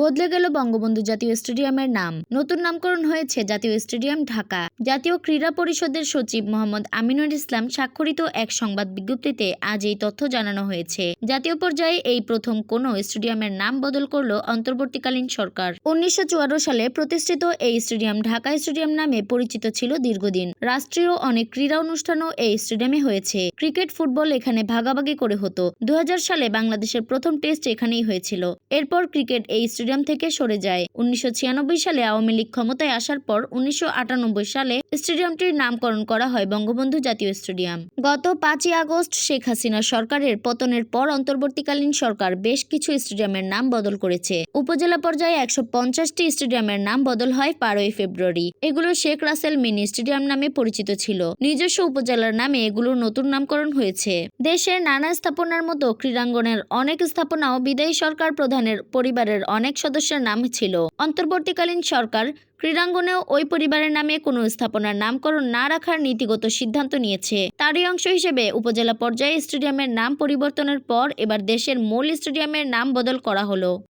বদলে গেল বঙ্গবন্ধু জাতীয় স্টেডিয়ামের নাম। নতুন নামকরণ হয়েছে জাতীয় স্টেডিয়াম ঢাকা। জাতীয় ক্রীড়া পরিষদের সচিব মোহাম্মদ আমিনুল ইসলাম স্বাক্ষরিত এক সংবাদ বিজ্ঞপ্তিতে আজ এই তথ্য জানানো হয়েছে। জাতীয় পর্যায়ে এই প্রথম কোনো স্টেডিয়ামের নাম বদল করল অন্তর্বর্তীকালীন সরকার। উনিশশো চুয়ান্ন সালে প্রতিষ্ঠিত এই স্টেডিয়াম ঢাকা স্টেডিয়াম নামে পরিচিত ছিল দীর্ঘদিন। রাষ্ট্রীয় অনেক ক্রীড়া অনুষ্ঠানও এই স্টেডিয়ামে হয়েছে। ক্রিকেট, ফুটবল এখানে ভাগাভাগি করে হতো। দু হাজার সালে বাংলাদেশের প্রথম টেস্ট এখানেই হয়েছিল। এরপর ক্রিকেট এই স্টেডিয়াম থেকে সরে যায়। উনিশশো ছিয়ানব্বই সালে আওয়ামী লীগ ক্ষমতায় আসার পর উনিশশো আটানব্বই সালে স্টেডিয়ামটির নামকরণ করা হয় বঙ্গবন্ধু জাতীয় স্টেডিয়াম। গত পাঁচই আগস্ট শেখ হাসিনা সরকারের পতনের পর অন্তর্বর্তীকালীন সরকার বেশ কিছু স্টেডিয়ামের নাম বদল করেছে। উপজেলা পর্যায়ে একশো পঞ্চাশটি স্টেডিয়ামের নাম বদল হয় বারোই ফেব্রুয়ারি। এগুলো শেখ রাসেল মিনি স্টেডিয়াম নামে পরিচিত ছিল। নিজস্ব উপজেলার নামে এগুলোর নতুন নামকরণ হয়েছে। দেশের নানা স্থাপনার মতো ক্রীড়াঙ্গনের অনেক স্থাপনাও বিদায়ী সরকার প্রধানের পরিবারের অনেক সদস্যের নাম ছিল। অন্তর্বর্তীকালীন সরকার ক্রীড়াঙ্গনেও ওই পরিবারের নামে কোনো স্থাপনার নামকরণ না রাখার নীতিগত সিদ্ধান্ত নিয়েছে। তারই অংশ হিসেবে উপজেলা পর্যায়ে স্টেডিয়ামের নাম পরিবর্তনের পর এবার দেশের মূল স্টেডিয়ামের নাম বদল করা হলো।